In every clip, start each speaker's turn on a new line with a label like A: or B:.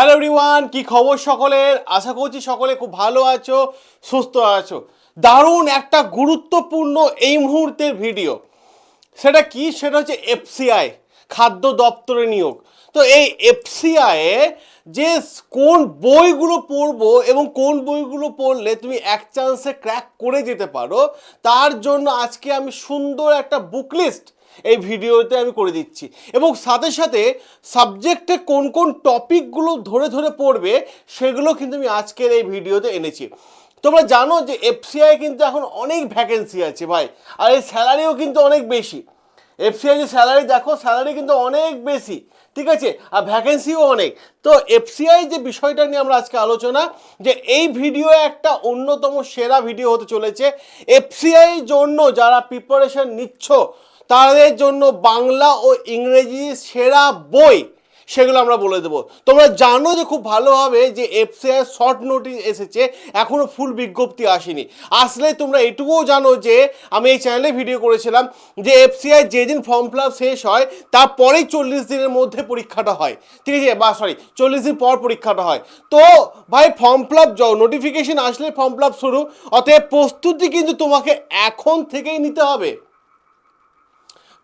A: Hello everyone কি খবর সকলের? আশা করছি সকলে খুব ভালো আছো, সুস্থ আছো। দারুণ একটা গুরুত্বপূর্ণ এই মুহূর্তের ভিডিও সেটা কি? সেটা হচ্ছে এফসিআই খাদ্য দপ্তরে নিয়োগ। তো এই এফসিআইয়ে যে কোন বইগুলো পড়ব এবং কোন বইগুলো পড়লে তুমি এক চান্সে ক্র্যাক করে যেতে পারো, তার জন্য আজকে আমি সুন্দর একটা বুক লিস্ট এই ভিডিওতে আমি করে দিচ্ছি। এবং সাথে সাথে সাবজেক্টে কোন কোন টপিকগুলো ধরে ধরে পড়বে, সেগুলো কিন্তু আমি আজকের এই ভিডিওতে এনেছি। তোমরা জানো যে এফসিআই কিন্তু এখন অনেক ভ্যাকেন্সি আছে ভাই, আর এই স্যালারিও কিন্তু অনেক বেশি। এফসিআই যে স্যালারি, দেখো স্যালারি কিন্তু অনেক বেশি, ঠিক আছে? আর ভ্যাকেন্সিও অনেক। তো এফসিআই যে বিষয়টা নিয়ে আমরা আজকে আলোচনা, যে এই ভিডিও একটা অন্যতম সেরা ভিডিও হতে চলেছে। এফসিআই জন্য যারা প্রিপারেশন নিচ্ছ তাদের জন্য বাংলা ও ইংরেজি সেরা বই সেগুলো আমরা বলে দেবো। তোমরা জানো যে খুব ভালোভাবে যে এফসিআই শর্ট নোটিস এসেছে এখনও ফুল বিজ্ঞপ্তি আসেনি। আসলে তোমরা এটুকুও জানো যে, আমি এই চ্যানেলে ভিডিও করেছিলাম যে এফসিআই যেদিন ফর্ম ফিল শেষ হয়, তারপরেই চল্লিশ দিনের মধ্যে পরীক্ষাটা হয়। ঠিক আছে? বা সরি চল্লিশ দিন পর পরীক্ষাটা হয়। তো ভাই ফর্ম ফিল আপ নোটিফিকেশন আসলে ফর্ম ফিল আপ শুরু, অতএব প্রস্তুতি কিন্তু তোমাকে এখন থেকেই নিতে হবে।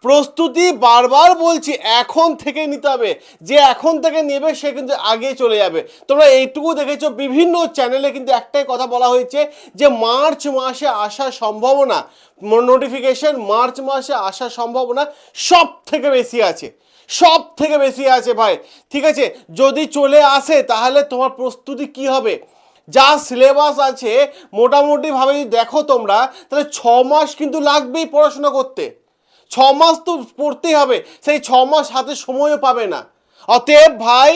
A: প্রস্তুতি বারবার বলছি, এখন থেকে নিতে হবে। যে এখন থেকে নেবে, সে কিন্তু আগে চলে যাবে। তোমরা এইটুকু দেখেছ, বিভিন্ন চ্যানেলে কিন্তু একটাই কথা বলা হয়েছে যে, মার্চ মাসে আসার সম্ভাবনা নোটিফিকেশন মার্চ মাসে আসার সম্ভাবনা সব থেকে বেশি আছে। সব থেকে বেশি আছে ভাই। ঠিক আছে? যদি চলে আসে, তাহলে তোমার প্রস্তুতি কি হবে? যা সিলেবাস আছে মোটামুটিভাবে যদি দেখো তোমরা, তাহলে ছ মাস কিন্তু লাগবেই পড়াশোনা করতে। ছ মাস তো পড়তেই হবে, সেই ছ মাস হাতে সময়ও পাবে না। অতএব ভাই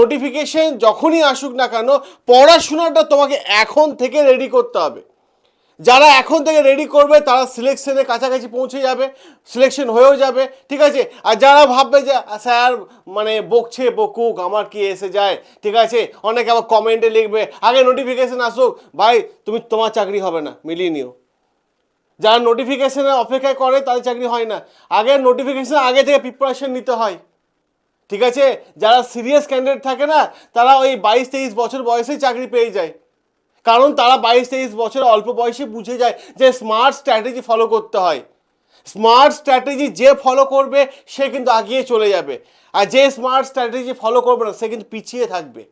A: নোটিফিকেশন যখনই আসুক না কেন, পড়াশোনাটা তোমাকে এখন থেকে রেডি করতে হবে। যারা এখন থেকে রেডি করবে, তারা সিলেকশনের কাছাকাছি পৌঁছে যাবে সিলেকশন হয়েও যাবে, ঠিক আছে? আর যারা ভাববে যে, স্যার মানে বকছে, বকুক, আমার কি এসে যায়? ঠিক আছে? অনেকে আবার কমেন্টে লিখবে, আগে নোটিফিকেশন আসুক। ভাই, তুমি তোমার চাকরি হবে না, মিলিয়ে নিও। যারা নোটিফিকেশনের অপেক্ষা করে তাদের চাকরি হয় না। আগে নোটিফিকেশন আগে থেকে প্রিপারেশন নিতে হয়। ঠিক আছে? যারা সিরিয়াস ক্যান্ডিডেট থাকে না, তারা ওই বাইশ তেইশ বছর বয়সেই চাকরি পেয়ে যায়। কারণ তারা বাইশ তেইশ বছর অল্প বয়সে বুঝে যায় যে স্মার্ট স্ট্র্যাটেজি ফলো করতে হয়। স্মার্ট স্ট্র্যাটেজি যে ফলো করবে, সে কিন্তু আগিয়ে চলে যাবে। আর যে স্মার্ট স্ট্র্যাটেজি ফলো করবে না, সে কিন্তু পিছিয়ে থাকবে।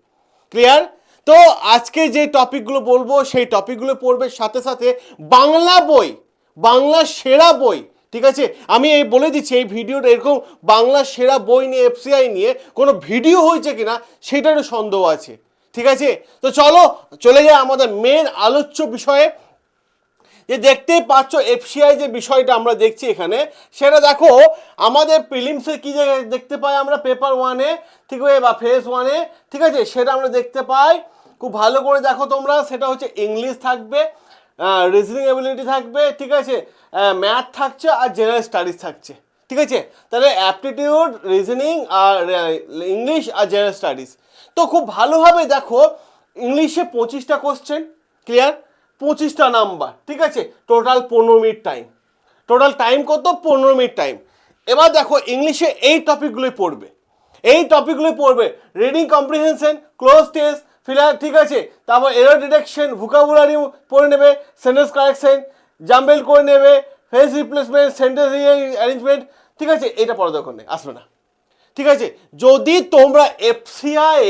A: ক্লিয়ার তো আজকে যে টপিকগুলো বলব, সেই টপিকগুলো পড়বে সাথে সাথে বাংলা বই। বাংলা সেরা বই, ঠিক আছে? আমি এই বলে দিচ্ছি, এই ভিডিওটা এরকম বাংলা সেরা বই নিয়ে এফসিআই নিয়ে কোনো ভিডিও হয়েছে কিনা সেটারও সন্দেহ আছে, ঠিক আছে? তো চলো, চলে যায় আমাদের মেন আলোচ্য বিষয়ে। যে দেখতেই পাচ্ছ এফসিআই যে বিষয়টা আমরা দেখছি এখানে, সেটা দেখো, আমাদের প্রিলিমসে কী দেখতে পাই আমরা? পেপার ওয়ানে ঠিক আছে? বা ফেস ওয়ানে ঠিক আছে? সেটা আমরা দেখতে পাই। খুব ভালো করে দেখো তোমরা, সেটা হচ্ছে ইংলিশ থাকবে। রিজনিং এবিলিটি থাকবে, ঠিক আছে? ম্যাথ থাকছে আর জেনারেল স্টাডিজ থাকছে, ঠিক আছে? তাহলে অ্যাপটিটিউড রিজনিং আর ইংলিশ আর জেনারেল স্টাডিজ তো খুব ভালোভাবে দেখো ইংলিশে পঁচিশটা কোশ্চেন ক্লিয়ার পঁচিশটা নাম্বার ঠিক আছে? টোটাল পনেরো মিনিট টাইম টোটাল টাইম কত? পনেরো মিনিট টাইম এবার দেখো ইংলিশে এই টপিকগুলোই পড়বে। এই টপিকগুলোই পড়বে। Reading comprehension cloze test filler ঠিক আছে। তারপর এরর ডিটেকশন ভুকাবুলারি পড়ে নেবে সেন্টেন্স কারেকশন জাম্বেল করে নেবে ফেস রিপ্লেসমেন্ট সেন্টেন্স অ্যারেঞ্জমেন্ট ঠিক আছে? এটা পড়া দরকার নেই, আসবে না। ঠিক আছে? যদি তোমরা এফসিআই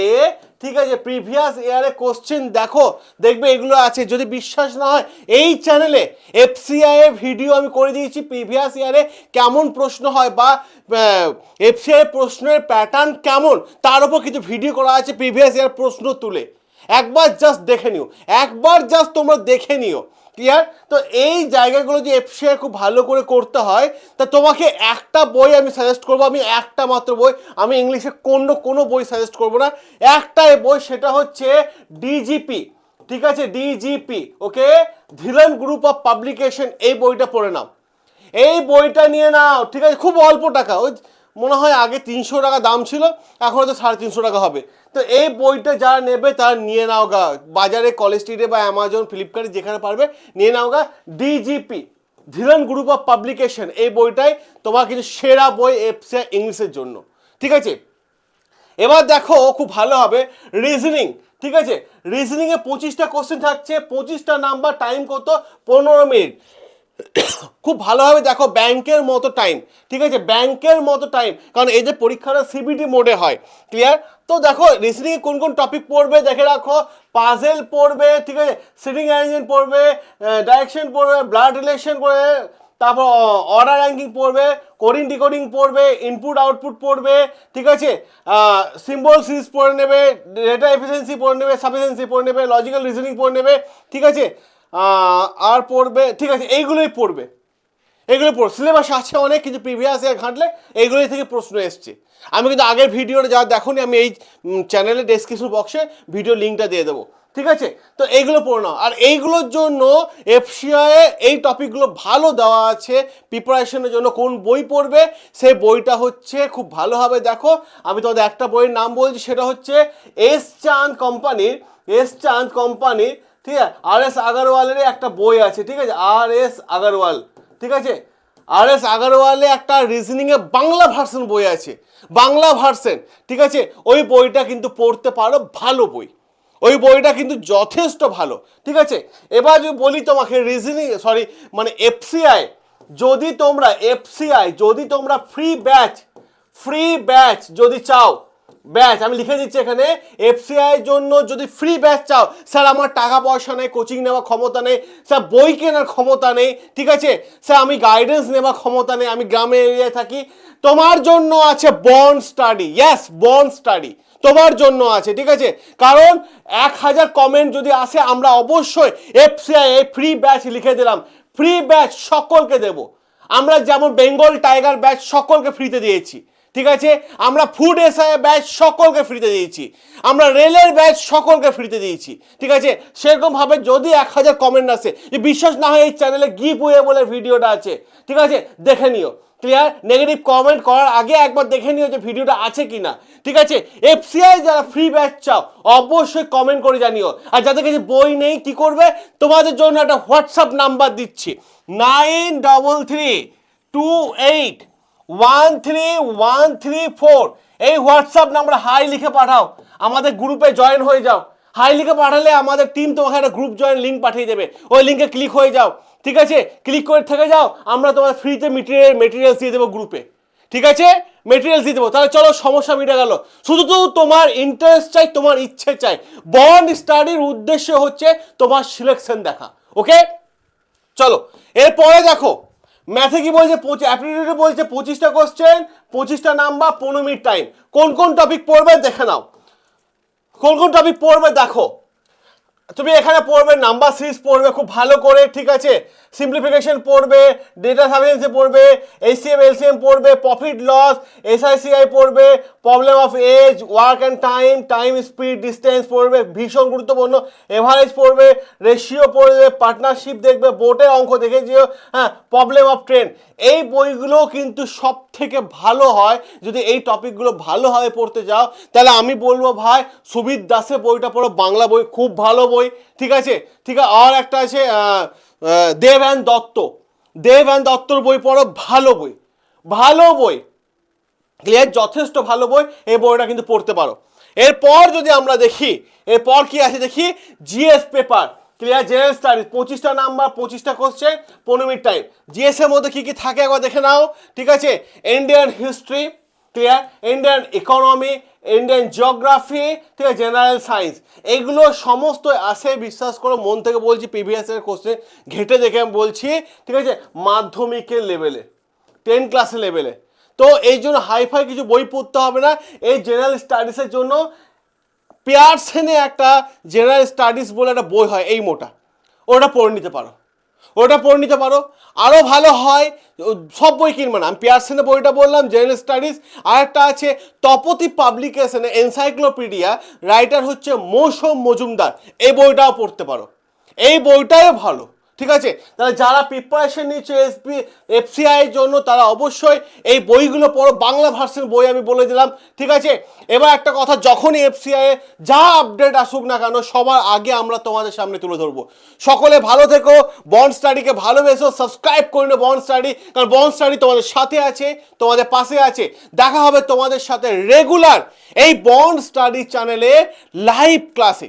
A: ঠিক আছে প্রিভিয়াস ইয়ারে কোশ্চেন দেখো, দেখবে এগুলো আছে। যদি বিশ্বাস না হয়, এই চ্যানেলে এফসিআই এর ভিডিও আমি করে দিয়েছি প্রিভিয়াস ইয়ারে কেমন প্রশ্ন হয় বা এফসিআই প্রশ্নের প্যাটার্ন কেমন, তার উপর কিছু ভিডিও করা আছে প্রিভিয়াস ইয়ার প্রশ্ন তুলে। একবার জাস্ট দেখে নিও। একবার জাস্ট তোমরা দেখে নিও। ক্লিয়ার তো এই জায়গাগুলো যে এফসিআই খুব ভালো করে করতে হয়, তা তোমাকে একটা বই আমি সাজেস্ট করব, আমি একটা মাত্র বই, আমি ইংলিশে কোনো কোনো বই সাজেস্ট করব না। একটাই বই সেটা হচ্ছে ডিজিপি ঠিক আছে? DGP okay? Dhiren group of publication এই বইটা পড়ে নাও। এই বইটা নিয়ে নাও, ঠিক আছে? খুব অল্প টাকা, ওই মনে হয় আগে তিনশো টাকা দাম ছিল, এখন হয়তো সাড়ে তিনশো টাকা হবে। তো এই বইটা যারা নেবে, তারা নিয়ে নাও গা। বাজারে কলেজ স্ট্রিটে বা অ্যামাজন ফ্লিপকার্টে যেখানে পারবে, নিয়ে নাও গা। DGP Dhiren group of publication এই বইটাই তোমার কিন্তু সেরা বই এফসিআই ইংলিশের জন্য। ঠিক আছে? এবার দেখো, খুব ভালো হবে। রিজনিং ঠিক আছে? রিজনিংয়ে পঁচিশটা কোশ্চেন থাকছে, পঁচিশটা নাম্বার টাইম কত? পনেরো মিনিট। খুব ভালোভাবে দেখো ব্যাংকের মতো টাইম ঠিক আছে? ব্যাংকের মতো টাইম কারণ এই যে পরীক্ষাটা সিবিটি মোডে হয় ক্লিয়ার তো দেখো রিসনিং কোন কোন টপিক পড়বে, দেখে রাখো পাজেল পড়বে, ঠিক আছে? সিটিং অ্যারেঞ্জমেন্ট পড়বে ডাইরেকশন পড়বে ব্লাড রিলেশন পড়বে, তারপর অর্ডার র্যাঙ্কিং পড়বে কোডিং ডিকোডিং পড়বে ইনপুট আউটপুট পড়বে, ঠিক আছে? সিম্বল সিরিজ পড়ে নেবে ডেটা এফিসিয়েন্সি পড়ে নেবে সাফিসিয়েন্সি পড়ে নেবে লজিক্যাল রিজনিং পড়ে নেবে, ঠিক আছে? আর পড়বে, ঠিক আছে, এইগুলোই পড়বে। এগুলো পড় সিলেবাস আছে অনেক, কিন্তু প্রিভিয়াস ইয়ার ঘাঁটলে এইগুলোই থেকে প্রশ্ন এসছে। আমি কিন্তু আগের ভিডিওটা যা দেখোনি, আমি এই চ্যানেলে ডেসক্রিপশন বক্সে ভিডিও লিঙ্কটা দিয়ে দেবো, ঠিক আছে? তো এইগুলো পড়ে নাও। আর এইগুলোর জন্য এফসিআই এই টপিকগুলো ভালো দেওয়া আছে প্রিপারেশনের জন্য, কোন বই পড়বে, সেই বইটা হচ্ছে খুব ভালোভাবে দেখো। আমি তোমাদের একটা বইয়ের নাম বলছি, সেটা হচ্ছে এস চাঁদ কোম্পানির, এস চাঁদ কোম্পানির ঠিক আছে? আর এস আগারওয়ালের একটা বই আছে, ঠিক আছে? আর এস আগারওয়াল ঠিক আছে? আর এস আগারওয়ালে একটা রিজনিংয়ে বাংলা ভার্সন বই আছে, বাংলা ভার্সন ঠিক আছে? ওই বইটা কিন্তু পড়তে পারো, ভালো বই। ওই বইটা কিন্তু যথেষ্ট ভালো, ঠিক আছে? এবার যদি বলি তোমাকে রিজনিং সরি মানে এফসিআই যদি তোমরা এফসিআই যদি তোমরা ফ্রি ব্যাচ ফ্রি ব্যাচ যদি চাও ব্যাচ আমি লিখে দিচ্ছি এখানে এফসিআই জন্য যদি ফ্রি ব্যাচ চাও, স্যার, আমার টাকা পয়সা নেই কোচিং নেওয়ার ক্ষমতা নেই, স্যার, বই কেনার ক্ষমতা নেই, ঠিক আছে? স্যার, আমি গাইডেন্স নেওয়ার ক্ষমতা নেই, আমি গ্রামে এরিয়ায় থাকি। তোমার জন্য আছে বন স্টাডি ইয়েস বন স্টাডি তোমার জন্য আছে, ঠিক আছে? কারণ এক হাজার কমেন্ট যদি আসে, আমরা অবশ্যই এফসিআই এই ফ্রি ব্যাচ লিখে দিলাম। ফ্রি ব্যাচ সকলকে দেব। আমরা যেমন বেঙ্গল টাইগার ব্যাচ সকলকে ফ্রিতে দিয়েছি। ঠিক আছে? আমরা ফুড এসআই ব্যাচ সকলকে ফ্রিতে দিয়েছি। আমরা রেলের ব্যাচ সকলকে ফ্রিতে দিয়েছি। ঠিক আছে? সেরকমভাবে যদি এক হাজার কমেন্ট আসে যে বিশ্বাস না হয় এই চ্যানেলে গিভ ওয়ে বলে ভিডিওটা আছে। ঠিক আছে? দেখে নিও। ক্লিয়ার নেগেটিভ কমেন্ট করার আগে একবার দেখে নিও যে ভিডিওটা আছে কি না ঠিক আছে? এফসিআই যারা ফ্রি ব্যাচ চাও, অবশ্যই কমেন্ট করে জানিও। আর যাদের কাছে বই নেই, কি করবে? তোমাদের জন্য একটা হোয়াটসঅ্যাপ নাম্বার দিচ্ছি। Nine double three two eight one three one three four এই হোয়াটসঅ্যাপ নাম্বার হাই লিখে পাঠাও। আমাদের গ্রুপে জয়েন হয়ে যাও। হাই লিখে পাঠালে আমাদের টিম তোমাকে একটা গ্রুপ জয়েন লিঙ্ক পাঠিয়ে দেবে। ওই লিঙ্কে ক্লিক হয়ে যাও। ঠিক আছে? ক্লিক করে থেকে যাও। আমরা তোমার ফ্রিতে মেটেরিয়াল মেটেরিয়ালস দিয়ে দেবো গ্রুপে। ঠিক আছে? মেটেরিয়ালস দিয়ে দেবো। তাহলে চলো, সমস্যা মিটে গেল। শুধু তো তোমার ইন্টারেস্ট চাই, তোমার ইচ্ছে চাই। বন্ড স্টাডির উদ্দেশ্য হচ্ছে তোমার সিলেকশন দেখা। ওকে চলো, এরপরে দেখো। ম্যাথে কি বলছে? অ্যাপ্টিটিউডে বলছে পঁচিশটা কোশ্চেন পঁচিশটা নাম্বার পনেরো মিনিট টাইম কোন কোন টপিক পড়বে? দেখে নাও। কোন কোন টপিক পড়বে? দেখো। তুমি এখানে পড়বে নাম্বার সিরিজ পড়বে, খুব ভালো করে, ঠিক আছে? সিম্পলিফিকেশন পড়বে ডেটা সার্ভিসেন্সি পড়বে এইচসিএম এলসিএম পড়বে প্রফিট লস এসআইসিআই পড়বে problem of age work and time time speed distance পড়বে, ভীষণ গুরুত্বপূর্ণ এভারেজ পড়বে রেশিও পড়বে পার্টনারশিপ দেখবে বোটের অঙ্ক দেখে যেও হ্যাঁ প্রবলেম অফ ট্রেন এই বইগুলো কিন্তু সব থেকে ভালো হয়, যদি এই টপিকগুলো ভালোভাবে পড়তে যাও, তাহলে আমি বলব ভাই সুবিদ দাসের বইটা পড়ো, বাংলা বই, খুব ভালো বই। ঠিক আছে? ঠিক আছে, আর একটা আছে দেব অ্যান্ড দত্ত। দেব অ্যান্ড দত্তর বই পড়ো, ভালো বই। ভালো বই। ক্লিয়ার যথেষ্ট ভালো বই, এই বইটা কিন্তু পড়তে পারো। এরপর যদি আমরা দেখি, এরপর কি আছে দেখি? GS paper. Clear general studies পঁচিশটা নাম্বার পঁচিশটা কোশ্চেন পনেরো মিনিট টাইম জিএস এর মধ্যে কি কি থাকে একবার দেখে নাও, ঠিক আছে? Indian history clear? Indian economy Indian geography ঠিক আছে জেনারেল সায়েন্স এগুলো সমস্ত আসে বিশ্বাস করো, মন থেকে বলছি প্রিভিয়াস এর কোশ্চেন ঘেটে দেখে আমি বলছি, ঠিক আছে, মাধ্যমিকের লেভেলে টেন ক্লাসের লেভেলে তো এই জন্য হাইফাই কিছু বই পড়তে হবে না। এই জেনারেল স্টাডিজের জন্য পিয়ারসেনে একটা জেনারেল স্টাডিজ বলে একটা বই হয়, এই মোটা। ওটা পড়ে নিতে পারো। ওটা পড়ে নিতে পারো। আরও ভালো হয়, সব বই কিনবে না। আমি পিয়ারসেনের বইটা বললাম, জেনারেল স্টাডিজ। আর একটা আছে, তপতি পাবলিকেশনে এনসাইক্লোপিডিয়া, রাইটার হচ্ছে মৌসম মজুমদার। এই বইটাও পড়তে পারো। এই বইটাও ভালো। ঠিক আছে? তাহলে যারা প্রিপারেশন নিচ্ছে এসপি এফসিআই এর জন্য, তারা অবশ্যই এই বইগুলো পড়ো। বাংলা ভার্সন বই আমি বলে দিলাম, ঠিক আছে? এবার একটা কথা, যখনই এফসিআই যা আপডেট আসুক না কেন, সবার আগে আমরা তোমাদের সামনে তুলে ধরবো। সকলে ভালো থেকো বন্ড স্টাডিকে ভালোবেসো সাবস্ক্রাইব করে নেব বন্ড স্টাডি কারণ বন্ড স্টাডি তোমাদের সাথে আছে, তোমাদের পাশে আছে। দেখা হবে তোমাদের সাথে রেগুলার এই বন্ড স্টাডি চ্যানেলে লাইভ ক্লাসে